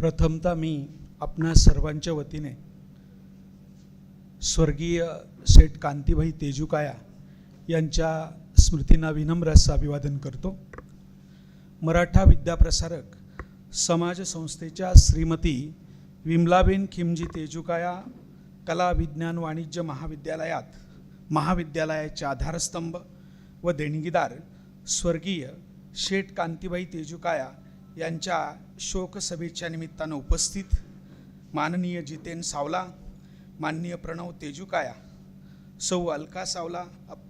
प्रथमतः मी आपणा सर्वांच्या वतीने स्वर्गीय शेठ कांतीभाई तेजुकाया यांच्या स्मृतींना विनम्र असं अभिवादन करतो. मराठा विद्याप्रसारक समाज संस्थेच्या श्रीमती विमलाबेन खिमजी तेजुकाया कला विज्ञान वाणिज्य महाविद्यालयात महाविद्यालयाचे आधारस्तंभ व देणगीदार स्वर्गीय शेठ कांतीबाई तेजुकाया यांच्या शोकसभेच्या निमित्तानं उपस्थित माननीय जितेन सावला माननीय प्रणव तेजुकाया सौ अलका सावला अप-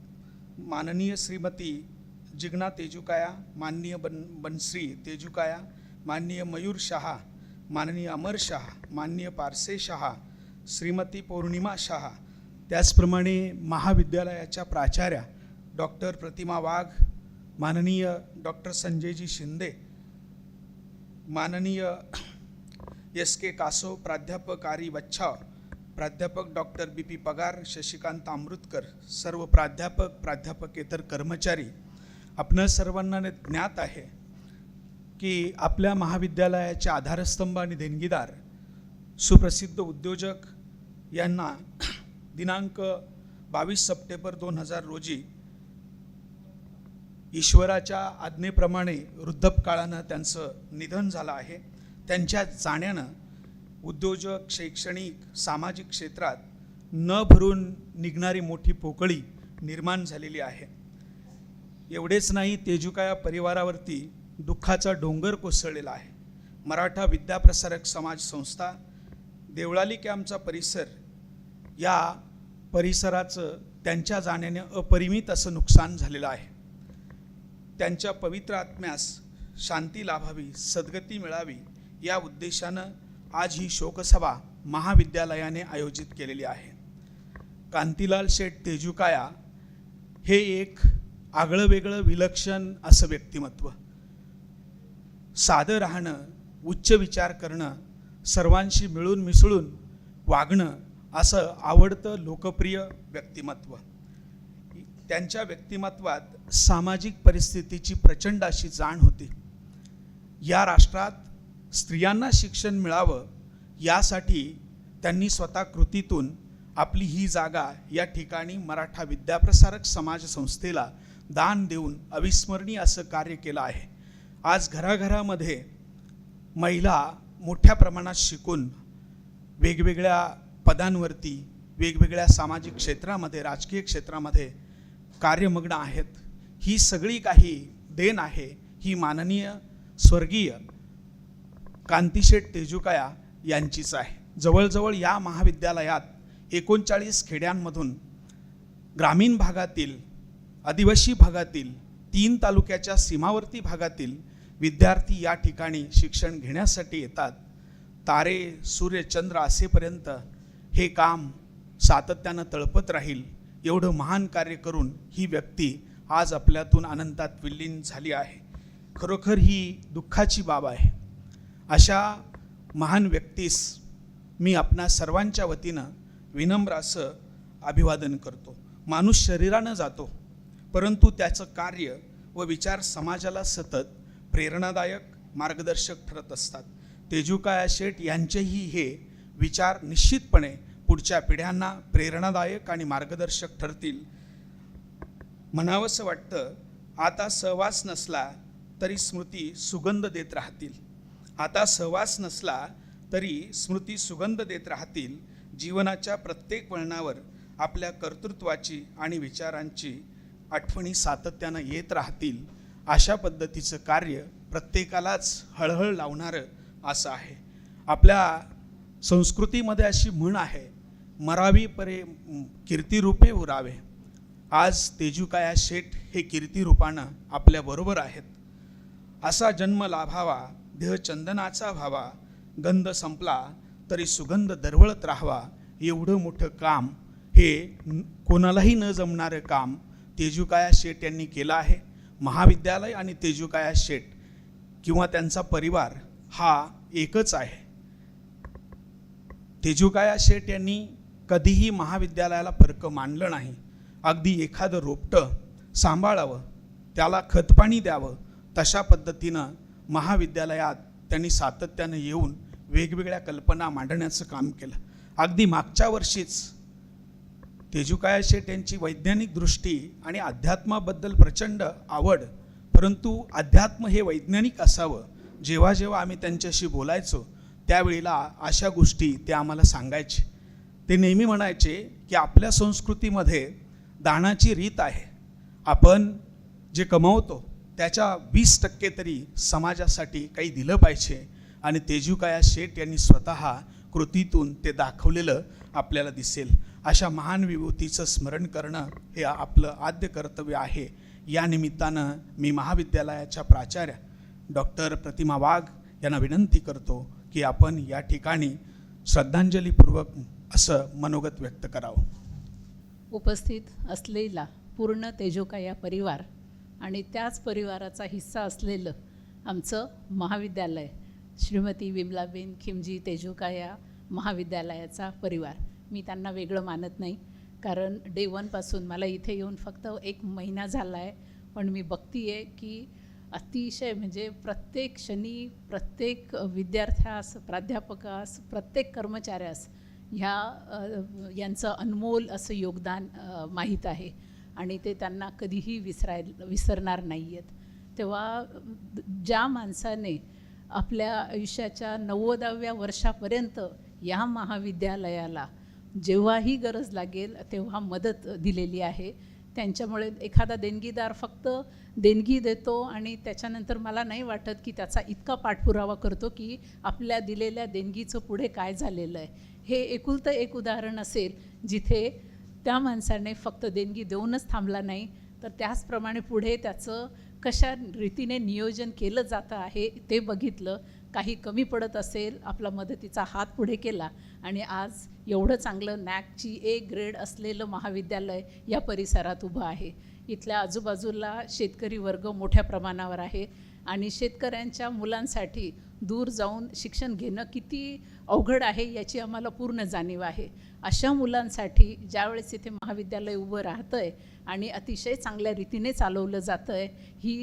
माननीय श्रीमती जिग्ना तेजुकाया माननीय बन बनश्री तेजुकाया माननीय मयूर शहा माननीय अमर शहा माननीय पारसे शहा श्रीमती पौर्णिमा शहा त्याचप्रमाणे महाविद्यालयाच्या प्राचार्या डॉक्टर प्रतिमा वाघ माननीय डॉक्टर संजयजी शिंदे माननीय एस के कासो प्राध्यापक आरी बच्छाव प्राध्यापक डॉक्टर बी पी पगार शशिकांत अमृतकर सर्व प्राध्यापक प्राध्यापकेतर कर्मचारी आपणा सर्वांना ज्ञात आहे की आपल्या महाविद्यालयाचे आधारस्तंभ आणि देणगीदार सुप्रसिद्ध उद्योजक यांना दिनांक बावीस सप्टेंबर दोन हजार रोजी ईश्वराच्या आज्ञेप्रमाणे वृद्धपकाळानं त्यांचं निधन झालं आहे. त्यांच्या जाण्यानं उद्योजक शैक्षणिक सामाजिक क्षेत्रात न भरून निघणारी मोठी पोकळी निर्माण झालेली आहे. एवढेच नाही तेजुकाया परिवारावरती दुःखाचा डोंगर कोसळलेला आहे. मराठा विद्याप्रसारक समाज संस्था देवळाली कॅम्पचा परिसर या परिसराचं त्यांच्या जाण्याने अपरिमित असं नुकसान झालेलं आहे. त्यांच्या पवित्र आत्म्यास शांती लाभावी सद्गती मिळावी या उद्देशानं आज ही शोकसभा महाविद्यालयाने आयोजित केलेली आहे. कांतीलाल शेठ तेजुकाया हे एक आगळं वेगळं विलक्षण असं व्यक्तिमत्व. साधं राहणं उच्च विचार करणं सर्वांशी मिळून मिसळून वागणं असं आवडतं लोकप्रिय व्यक्तिमत्व. त्यांच्या व्यक्तिमत्वात सामाजिक परिस्थितीची प्रचंड अशी जाण होती. या राष्ट्रात स्त्रियांना शिक्षण मिळावं यासाठी त्यांनी स्वतः कृतीतून आपली ही जागा या ठिकाणी मराठा विद्याप्रसारक समाज संस्थेला दान देऊन अविस्मरणीय असं कार्य केलं आहे. आज घराघरामध्ये महिला मोठ्या प्रमाणात शिकून वेगवेगळ्या पदांवरती वेगवेगळ्या सामाजिक क्षेत्रामध्ये राजकीय क्षेत्रामध्ये कार्यमग्न आहेत. ही सगळी काही देण आहे. ही माननीय स्वर्गीय कांतीशेठ तेजुकाया यांचीच आहे. जवळजवळ या महाविद्यालयात एकोणचाळीस खेड्यांमधून ग्रामीण भागातील आदिवासी भागातील तीन तालुक्याच्या सीमावर्ती भागातील विद्यार्थी या ठिकाणी शिक्षण घेण्यासाठी येतात. तारे सूर्य चंद्र असेपर्यंत हे काम सातत्यानं तळपत राहील. एवढं महान कार्य करून ही व्यक्ती आज आपल्यातून अनंतात विलीन झाली आहे. खरोखर ही दुःखाची बाब आहे. अशा महान व्यक्तीस मी आपणा सर्वांच्या वतीनं विनम्र असं अभिवादन करतो. माणूस शरीरानं जातो परंतु त्याचं कार्य व विचार समाजाला सतत प्रेरणादायक मार्गदर्शक ठरत असतात. तेजुकाया शेठ यांचेही हे विचार निश्चितपणे पुढच्या पिढ्यांना प्रेरणादायक आणि मार्गदर्शक ठरतील. म्हणावंसं वाटतं आता सहवास नसला तरी स्मृती सुगंध देत राहतील. आता सहवास नसला तरी स्मृती सुगंध देत राहतील. जीवनाच्या प्रत्येक वळणावर आपल्या कर्तृत्वाची आणि विचारांची आठवणी सातत्यानं येत राहतील. अशा पद्धतीचं कार्य प्रत्येकालाच हळहळ लावणारं असं आहे. आपल्या संस्कृतीमध्ये अशी म्हण आहे मरावी परे म, कीर्तिरूपे उरावे. आज तेजुकाया शेठ हे कीर्तिरूपानं आपल्याबरोबर आहेत. असा जन्म लाभावा देह चंदनाचा व्हावा गंध संपला तरी सुगंध दरवळत राहावा एवढं मोठं काम हे कोणालाही न जमणारं काम तेजुकाया शेठ यांनी केलं आहे. महाविद्यालय आणि तेजुकाया शेठ किंवा त्यांचा परिवार हा एकच आहे. तेजुकाया शेठ यांनी कधीही महाविद्यालयाला फरक मानलं नाही. अगदी एखादं रोपटं सांभाळावं त्याला खतपाणी द्यावं तशा पद्धतीनं महाविद्यालयात त्यांनी सातत्यानं येऊन वेगवेगळ्या कल्पना मांडण्याचं काम केलं. अगदी मागच्या वर्षीच तेजुकाया शेठ यांची वैज्ञानिक दृष्टी आणि अध्यात्माबद्दल प्रचंड आवड परंतु अध्यात्म हे वैज्ञानिक असावं जेव्हा जेव्हा आम्ही त्यांच्याशी बोलायचो त्यावेळेला अशा गोष्टी ते आम्हाला सांगायचे. ते नेहमी म्हणायचे की आपल्या संस्कृतीमध्ये दानाची रीत आहे. आपण जे कमवतो त्याच्या वीस टक्के तरी समाजासाठी काही दिलं पाहिजे आणि तेजुकाया शेठ यांनी स्वतः कृतीतून ते दाखवलेलं आपल्याला दिसेल. अशा महान विभूतीचं स्मरण करणं हे आपलं आद्य कर्तव्य आहे. या निमित्तानं मी महाविद्यालयाच्या प्राचार्य डॉक्टर प्रतिमा वाघ यांना विनंती करतो की आपण या ठिकाणी श्रद्धांजलीपूर्वक असं मनोगत व्यक्त करावं. उपस्थित असलेला पूर्ण तेजोकाया परिवार आणि त्याच परिवाराचा हिस्सा असलेलं आमचं महाविद्यालय श्रीमती विमलाबेन खिमजी तेजोकाया महाविद्यालयाचा परिवार. मी त्यांना वेगळं मानत नाही कारण डे वनपासून मला इथे येऊन फक्त एक महिना झाला आहे पण मी बघती आहे की अतिशय म्हणजे प्रत्येक क्षणी प्रत्येक विद्यार्थ्यास प्राध्यापकास प्रत्येक कर्मचाऱ्यास ह्या यांचं अनमोल असं योगदान माहीत आहे. आणि ते त्यांना कधीही विसराय विसरणार नाही आहेत तेव्हा ज्या माणसाने आपल्या आयुष्याच्या नव्वदाव्या वर्षापर्यंत या महाविद्यालयाला जेव्हाही गरज लागेल तेव्हा मदत दिलेली आहे. त्यांच्यामुळे एखादा देणगीदार फक्त देणगी देतो आणि त्याच्यानंतर मला नाही वाटत की त्याचा इतका पाठपुरावा करतो की आपल्या दिलेल्या देणगीचं पुढे काय झालेलं आहे. हे एकुलतं एक उदाहरण असेल जिथे त्या माणसाने फक्त देणगी देऊनच थांबला नाही तर त्याचप्रमाणे पुढे त्याचं कशा रीतीने नियोजन केलं जातं आहे ते बघितलं. काही कमी पडत असेल आपला मदतीचा हात पुढे केला आणि आज एवढं चांगलं नॅकची ए ग्रेड असलेलं महाविद्यालय या परिसरात उभं आहे. इथल्या आजूबाजूला शेतकरी वर्ग मोठ्या प्रमाणावर आहे आणि शेतकऱ्यांच्या मुलांसाठी दूर जाऊन शिक्षण घेणं किती अवघड आहे याची आम्हाला पूर्ण जाणीव आहे. अशा मुलांसाठी ज्यावेळेस इथे महाविद्यालय उभं राहतं आहे आणि अतिशय चांगल्या रीतीने चालवलं जातं आहे ही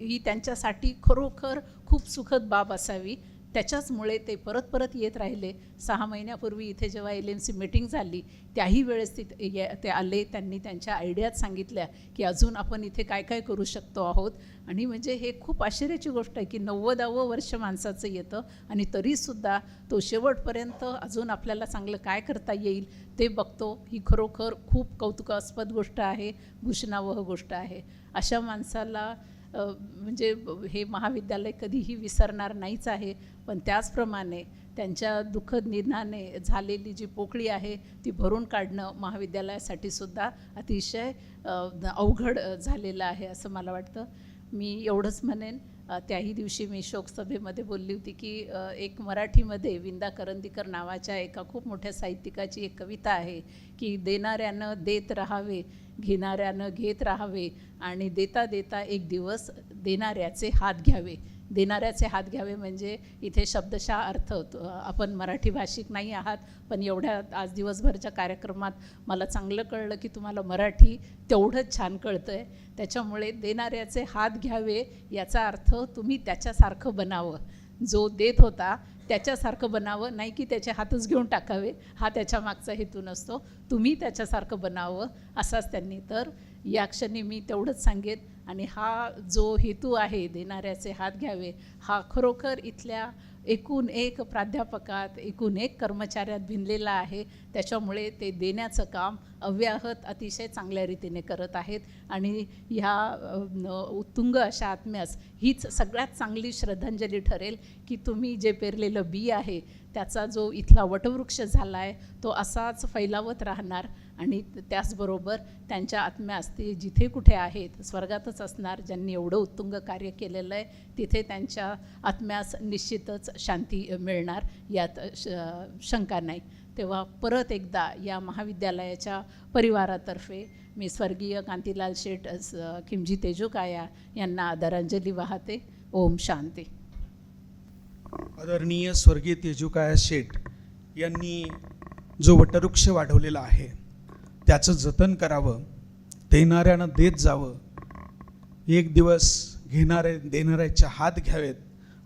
ही त्यांच्यासाठी खरोखर खूप सुखद बाब असावी. त्याच्याचमुळे ते परत परत येत राहिले. सहा महिन्यापूर्वी इथे जेव्हा एल एम सी मीटिंग झाली त्याही वेळेस ते ये- ते आले त्यांनी त्यांच्या आयडियात सांगितल्या की अजून आपण इथे काय काय करू शकतो आहोत. आणि म्हणजे हे खूप आश्चर्याची गोष्ट आहे की नव्वदावं वर्ष माणसाचं येतं आणि तरीसुद्धा तो शेवटपर्यंत अजून आपल्याला चांगलं काय करता येईल ते बघतो. ही खरोखर खूप कौतुकास्पद गोष्ट आहे भूषणावह गोष्ट आहे. अशा माणसाला म्हणजे हे महाविद्यालय कधीही विसरणार नाहीच आहे. पण त्याचप्रमाणे त्यांच्या दुःखद निधनाने झालेली जी पोकळी आहे ती भरून काढणं महाविद्यालयासाठी सुद्धा अतिशय अवघड झालेलं आहे असं मला वाटतं. मी एवढंच म्हणेन. त्याही दिवशी मी शोकसभेमध्ये बोलली होती की एक मराठीमध्ये विंदा करंदीकर नावाच्या एका खूप मोठ्या साहित्यिकाची एक कविता आहे की देणाऱ्यानं देत राहावे घेणाऱ्यानं घेत राहावे आणि देता देता एक दिवस देणाऱ्याचे हात घ्यावे. देणाऱ्याचे हात घ्यावे म्हणजे इथे शब्दशः अर्थ होतो. आपण मराठी भाषिक नाही आहात पण एवढ्या आज दिवसभरच्या कार्यक्रमात मला चांगलं कळलं की तुम्हाला मराठी तेवढंच छान कळतं आहे त्याच्यामुळे देणाऱ्याचे हात घ्यावे याचा अर्थ तुम्ही त्याच्यासारखं बनावं. जो देत होता त्याच्यासारखं बनावं नाही की त्याचे हातच घेऊन टाकावे. हा त्याच्या मागचा हेतू नसतो. तुम्ही त्याच्यासारखं बनावं असाच त्यांनी. तर या क्षणी मी तेवढंच सांगेन. आणि हा जो हेतू आहे देणाऱ्याचे हात घ्यावे हा खरोखर इथल्या एकूण एक प्राध्यापकात एकूण एक कर्मचाऱ्यात भिनलेला आहे. त्याच्यामुळे ते देण्याचं काम अव्याहत अतिशय चांगल्या रीतीने करत आहेत. आणि ह्या उत्तुंग अशा आत्म्यास हीच सगळ्यात चांगली श्रद्धांजली ठरेल की तुम्ही जे पेरलेलं बी आहे त्याचा जो इथला वटवृक्ष झाला आहे तो असाच फैलावत राहणार. आणि त्याचबरोबर त्यांच्या आत्म्यास ते जिथे कुठे आहेत स्वर्गातच असणार ज्यांनी एवढं उत्तुंग कार्य केलेलं आहे तिथे त्यांच्या आत्म्यास निश्चितच शांती मिळणार यात श शंका नाही. तेव्हा परत एकदा या महाविद्यालयाच्या परिवारातर्फे मी स्वर्गीय कांतीलाल शेठ किमजी खिमजी तेजोकाया यांना आदरांजली वाहते. ओम शांती. आदरणीय स्वर्गीय तेजुकाया शेठ यांनी जो वटवृक्ष वाढवलेला आहे त्याचं जतन करावं देणाऱ्यानं देत जावं. एक दिवस घेणारे देणाऱ्याचे हात घ्यावेत.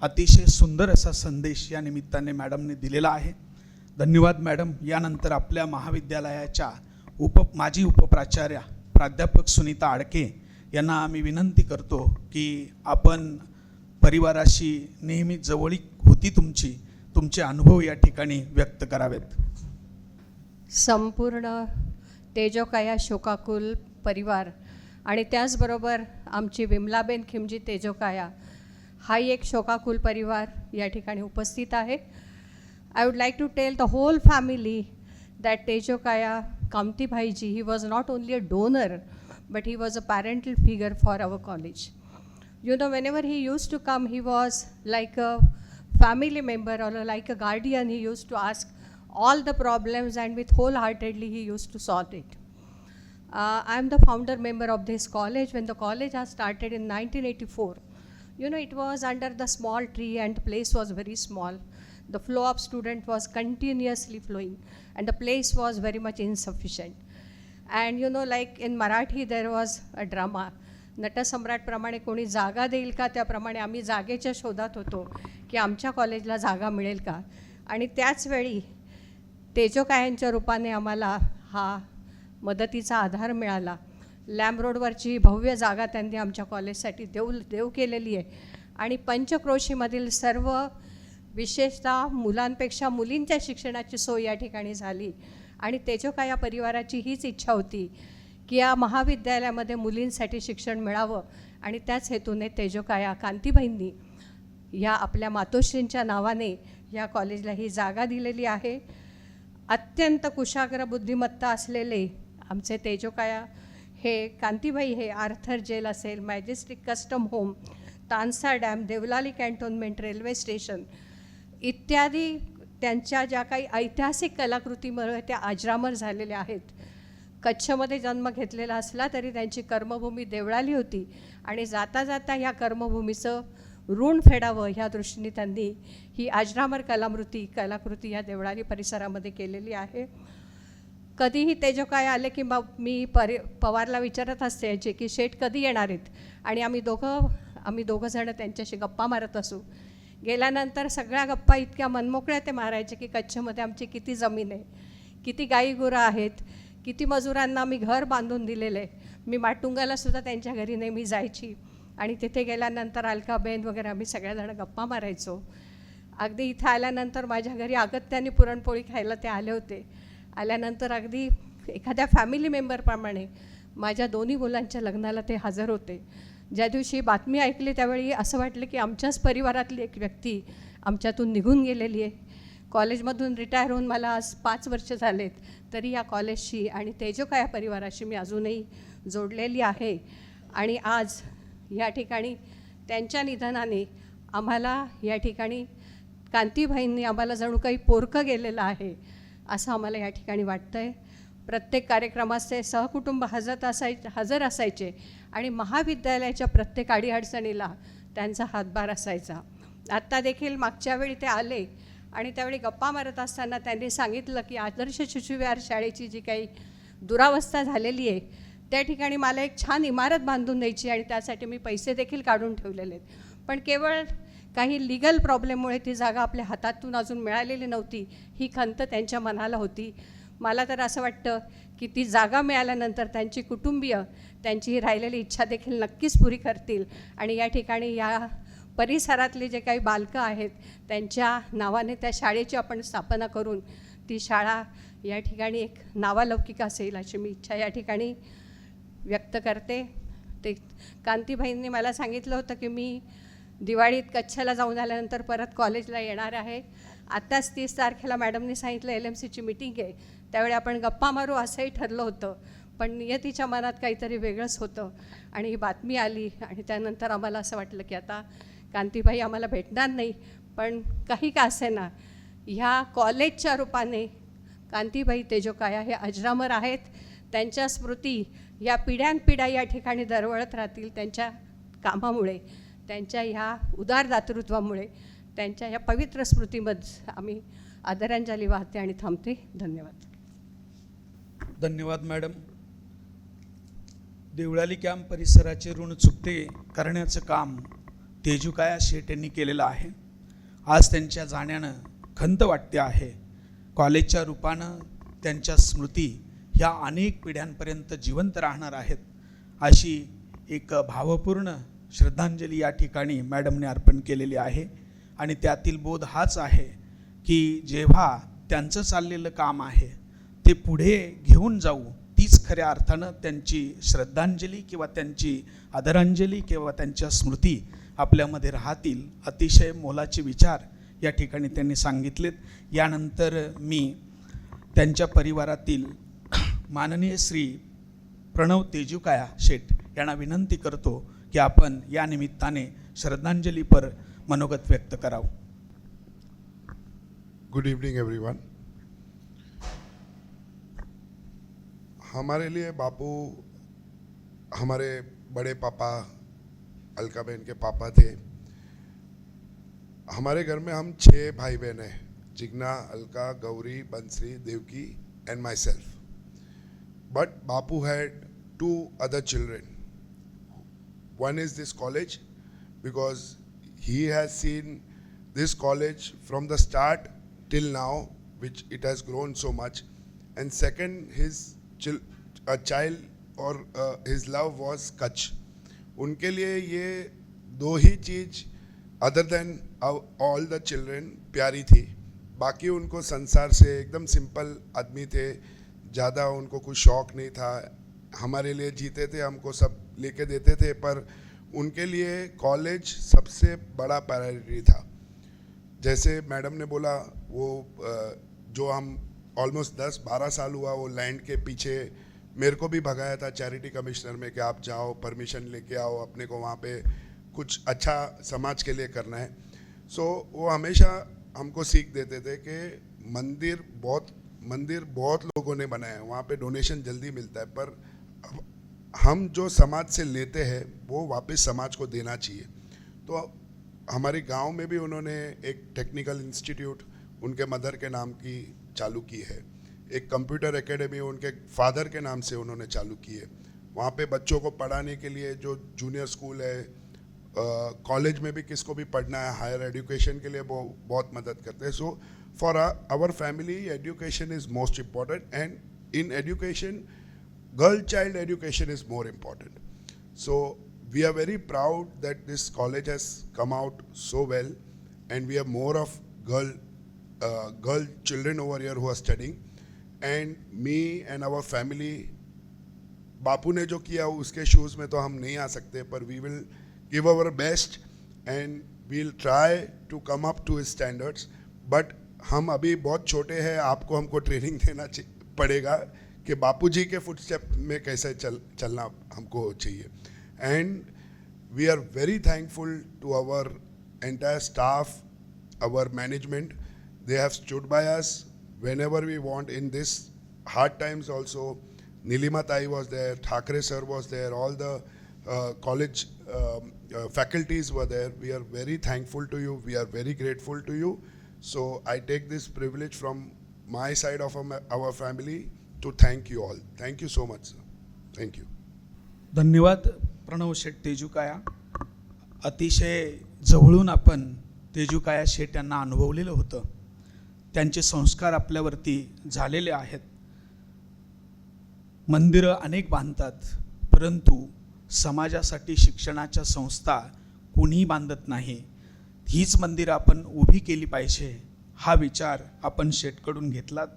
अतिशय सुंदर असा संदेश या निमित्ताने मॅडमने दिलेला आहे. धन्यवाद मॅडम. यानंतर आपल्या महाविद्यालयाच्या उप माजी उपप्राचार्या प्राध्यापक सुनीता आडके यांना आम्ही विनंती करतो की आपण परिवाराशी नेहमी जवळीक होती तुमची तुमचे अनुभव या ठिकाणी व्यक्त करावेत. संपूर्ण तेजोकाया शोकाकुल परिवार आणि त्याचबरोबर आमची विमलाबेन खिमजी तेजोकाया हाही एक शोकाकुल परिवार या ठिकाणी उपस्थित आहे. I would like to tell the whole family that तेजोकाया कामतीभाईजी he was not only a donor but he was a parental figure for our college you know whenever he used to come he was like a family member or like a guardian he used to ask all the problems and with wholeheartedly he used to solve it uh, i am the founder member of this college when the college has started in 1984 you know it was under the small tree and the place was very small the flow of student was continuously flowing and the place was very much insufficient and you know like in marathi there was a drama नटसम्राटप्रमाणे कोणी जागा देईल का त्याप्रमाणे आम्ही जागेच्या शोधात होतो की आमच्या कॉलेजला जागा मिळेल का आणि त्याचवेळी तेजोकायांच्या रूपाने आम्हाला हा मदतीचा आधार मिळाला. लॅम्ब रोडवरची भव्य जागा त्यांनी आमच्या कॉलेजसाठी देऊ देऊ केलेली आहे. आणि पंचक्रोशीमधील सर्व विशेषतः मुलांपेक्षा मुलींच्या शिक्षणाची सोय या ठिकाणी झाली. आणि तेजोका या परिवाराची हीच इच्छा होती की या महाविद्यालयामध्ये मुलींसाठी शिक्षण मिळावं. आणि त्याच हेतूने तेजोकाया कांतीबाईंनी या आपल्या मातोश्रींच्या नावाने या कॉलेजला ही जागा दिलेली आहे. अत्यंत कुशाग्र बुद्धिमत्ता असलेले आमचे तेजोकाया हे कांतीबाई हे आर्थर जेल असेल majestic custom home Tansa dam Deolali cantonment railway station इत्यादी त्यांच्या ज्या काही ऐतिहासिक कलाकृतीमुळे त्या अजरामर झालेल्या आहेत. कच्छमध्ये जन्म घेतलेला असला तरी त्यांची कर्मभूमी देवळाली होती आणि जाता जाता ह्या कर्मभूमीचं ऋण फेडावं ह्या दृष्टीने त्यांनी ही आजरामर कलामृती कलाकृती ह्या देवळाली परिसरामध्ये केलेली आहे. कधीही ते जो काय आले की मग मी परि पवारला विचारत असते याचे की शेठ कधी येणार आहेत? आणि आम्ही दोघं आम्ही दोघंजणं त्यांच्याशी गप्पा मारत असू. गेल्यानंतर सगळ्या गप्पा इतक्या मनमोकळ्या ते मारायचे की कच्छमध्ये आमची किती जमीन आहे? किती गाई गुरं आहेत? किती मजुरांना मी घर बांधून दिलेलं आहे? मी माटुंगाला सुद्धा त्यांच्या घरी नेहमी जायची. आणि तिथे गेल्यानंतर अलकाबेन वगैरे आम्ही सगळ्याजणं गप्पा मारायचो. अगदी इथं आल्यानंतर माझ्या घरी अगत्याने पुरणपोळी खायला ते आले होते. आल्यानंतर अगदी एखाद्या फॅमिली मेंबरप्रमाणे माझ्या दोन्ही मुलांच्या लग्नाला ते हजर होते. ज्या दिवशी बातमी ऐकली त्यावेळी असं वाटलं की आमच्याच परिवारातली एक व्यक्ती आमच्यातून निघून गेलेली आहे. कॉलेजमधून रिटायर होऊन मला आज पाच वर्ष झालेत. तरी या कॉलेजशी आणि तेजोका या परिवाराशी मी अजूनही जोडलेली आहे. आणि आज या ठिकाणी त्यांच्या निधनाने आम्हाला या ठिकाणी कांतीबाईंनी आम्हाला जणू काही पोरकं गेलेलं आहे असं आम्हाला या ठिकाणी वाटतं आहे प्रत्येक कार्यक्रमाचे सहकुटुंब हजर असाय हजर असायचे आणि महाविद्यालयाच्या प्रत्येक अडीअडचणीला त्यांचा हातभार असायचा. आत्ता देखील मागच्या वेळी ते आले आणि त्यावेळी गप्पा मारत असताना त्यांनी सांगितलं की आदर्श शिशुविहार शाळेची जी काही दुरावस्था झालेली आहे त्या ठिकाणी मला एक छान इमारत बांधून द्यायची आणि त्यासाठी मी पैसे देखील काढून ठेवलेले आहेत. पण केवळ काही लिगल प्रॉब्लेममुळे ती जागा आपल्या हातातून अजून मिळालेली नव्हती ही खंत त्यांच्या मनाला होती. मला तर असं वाटतं की ती जागा मिळाल्यानंतर त्यांची कुटुंबीय त्यांची ही राहिलेली इच्छा देखील नक्कीच पुरी करतील. आणि या ठिकाणी या परिसरातले जे काही बालकं आहेत त्यांच्या नावाने त्या शाळेची आपण स्थापना करून ती शाळा या ठिकाणी एक नावालौकिक असेल अशी मी इच्छा या ठिकाणी व्यक्त करते. ते कांतीबाईंनी मला सांगितलं होतं की मी दिवाळीत कच्छला जाऊन आल्यानंतर परत कॉलेजला येणार आहे. आत्ताच तीस तारखेला मॅडमनी सांगितलं एल एम सीची मिटिंग आहे. त्यावेळी आपण गप्पा मारू असंही ठरलं होतं. पण नियतीच्या मनात काहीतरी वेगळंच होतं आणि ही बातमी आली आणि त्यानंतर आम्हाला असं वाटलं की आता कांतीबाई आम्हाला भेटणार नाही. पण काही का असेना ह्या कॉलेजच्या रूपाने कांतीबाई तेजोकाया हे अजरामर आहेत. त्यांच्या स्मृती या पिढ्यानपिढ्या या ठिकाणी दरवळत राहतील त्यांच्या कामामुळे त्यांच्या ह्या उदार दातृत्वामुळे त्यांच्या या पवित्र स्मृतीमध्ये आम्ही आदरांजली वाहते आणि थांबते. धन्यवाद. धन्यवाद मॅडम. देवळाली कॅम्प परिसराचे ऋण चुकते करण्याचं काम तेजुकाया शेट यांनी केलेलं आहे. आज त्यांच्या जाण्यानं खंत वाटते आहे. कॉलेजच्या रूपानं त्यांच्या स्मृती ह्या अनेक पिढ्यांपर्यंत जिवंत राहणार आहेत अशी एक भावपूर्ण श्रद्धांजली या ठिकाणी मॅडमने अर्पण केलेली आहे. आणि त्यातील बोध हाच आहे की जेव्हा त्यांचं चाललेलं काम आहे ते पुढे घेऊन जाऊ तीच खऱ्या अर्थानं त्यांची श्रद्धांजली किंवा त्यांची आदरांजली किंवा त्यांच्या स्मृती आपल्यामध्ये राहतील अतिशय मोलाचे विचार या ठिकाणी त्यांनी सांगितलेत. यानंतर मी त्यांच्या परिवारातील माननीय श्री प्रणव तेजुकाया शेठ यांना विनंती करतो की आपण या निमित्ताने श्रद्धांजलीपर मनोगत व्यक्त करावं. गुड इवनिंग एवरीवन हमारे लिए बापू हमारे बड़े पापा अलका बहन के पापा थे। हमारे घर में हम छः भाई बहन हैं Jigna Alka Gauri Bansari Devki and myself but Bapu had two other children one is this college because he has seen this college from the start till now which it has grown so much and second his chil- a child uh, his love was kutch उनके लिए ये दो ही चीज़ other than all the children प्यारी थी बाकी उनको संसार से एकदम सिंपल आदमी थे ज़्यादा उनको कुछ शौक नहीं था। हमारे लिए जीते थे हमको सब लेके देते थे पर उनके लिए कॉलेज सबसे बड़ा प्रायोरिटी था। जैसे मैडम ने बोला वो जो हम ऑलमोस्ट दस बारह साल हुआ वो लैंड के पीछे मेरे को भी भगाया था चैरिटी कमिश्नर में कि आप जाओ परमिशन लेके आओ अपने को वहाँ पे कुछ अच्छा समाज के लिए करना है। सो so, वो हमेशा हमको सीख देते थे कि मंदिर बहुत मंदिर बहुत लोगों ने बनाया है, वहाँ पे डोनेशन जल्दी मिलता है, पर हम जो समाज से लेते हैं, वो वापस समाज को देना चाहिए। तो हमारे गाँव में भी उन्होंने एक टेक्निकल इंस्टीट्यूट उनके मदर के नाम की चालू की है। एक कंप्यूटर एकेडमी उनके फादर के नाम से उन्होंने चालू की है। वहाँ पे बच्चों को पढ़ाने के लिए जो जूनियर स्कूल है कॉलेज में भी किसको भी पढ़ना है हायर एजुकेशन के लिए वो बहुत मदद करते हैं। So For our family education is most important and in education girl child education is more important. So we are very proud that this college has come out so well, and we have more of girl uh, girl children over here who are studying. And me and our family, Bapu ने जो KIA उसके shoes में तो हम नहीं आ सकते पर we will give our best and we'll try to come up to standards but हम अभी बहुत छोटे हैं, आपको हमको ट्रेनिंग देना पड़ेगा कि बापूजी के फुट स्टेप में कैसे चल, चलना हमको चाहिए। And we are very thankful to our entire staff our management they have stood by us whenever we want in this hard times also Nilima tai was there Thackeray sir was there all the college faculties were there we are very thankful to you we are very grateful to you so i take this privilege from my side of our, family to thank you all. Thank you so much sir. Thank you. धन्यवाद प्रणव शेठ तेजुकाया अतिशय जवळून आपण तेजुकाया शेठ यांना अनुभवलेलं होतं. त्यांचे संस्कार आपल्यावरती झालेले आहेत. मंदिरं अनेक बांधतात परंतु समाजासाठी शिक्षणाच्या संस्था कुणीही बांधत नाही. हीच मंदिरं आपण उभी केली पाहिजे हा विचार आपण शेटकडून घेतलात.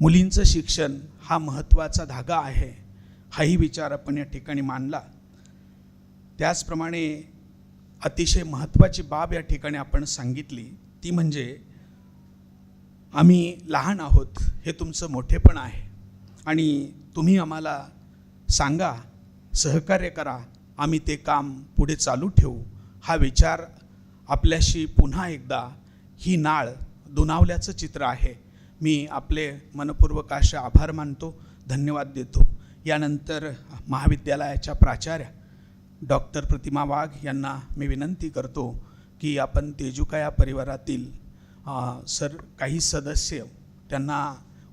मुलींचं शिक्षण हा महत्त्वाचा धागा आहे हाही विचार आपण या ठिकाणी मांडला. त्याचप्रमाणे अतिशय महत्त्वाची बाब या ठिकाणी आपण सांगितली ती म्हणजे आम्ही लहान आहोत हे तुमचं मोठेपण आहे. आणि तुम्ही आम्हाला सांगा सहकार्य करा आम्ही ते काम पुढे चालू ठेवू हा विचार आपल्याशी पुन्हा एकदा ही नाळ दुनावल्याचं चित्र आहे. मी आपले मनपूर्वक असे आभार मानतो धन्यवाद देतो. यानंतर महाविद्यालयाच्या प्राचार्या डॉक्टर प्रतिमा वाघ यांना मी विनंती करतो की आपण तेजुकाया परिवारातील सर काही सदस्य त्यांना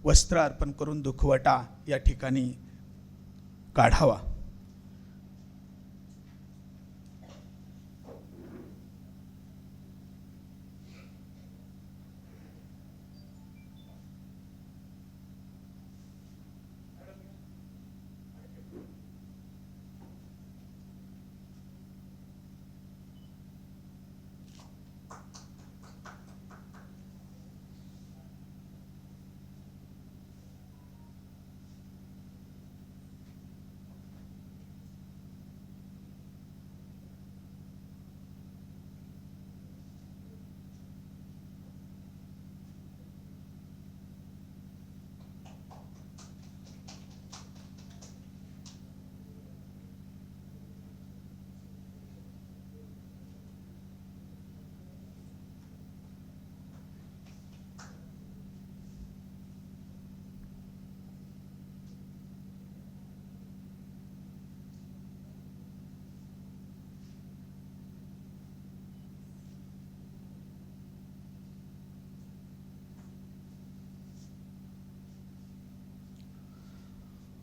वस्त्र अर्पण करून दुखवटा या ठिकाणी काढावा.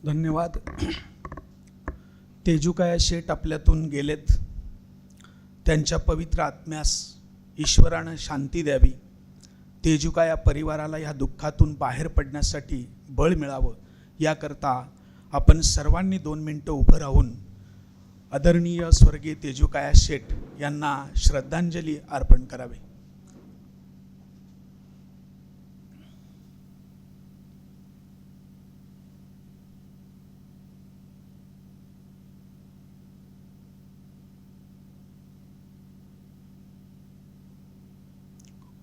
धन्यवाद. तेजुकाया शेठ आपल्यातून गेलेत? त्यांच्या पवित्र आत्म्यास ईश्वरानं शांती द्यावी. तेजुकाया परिवाराला ह्या दुःखातून बाहेर पडण्यासाठी बळ मिळावं? याकरता आपण सर्वांनी दोन मिनटं उभं राहून आदरणीय स्वर्गीय तेजुकाया शेठ यांना श्रद्धांजली अर्पण करावी.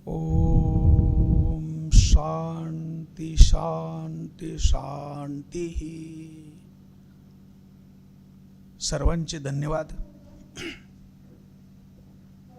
ओम शांती शांती शांती सर्वांचे धन्यवाद.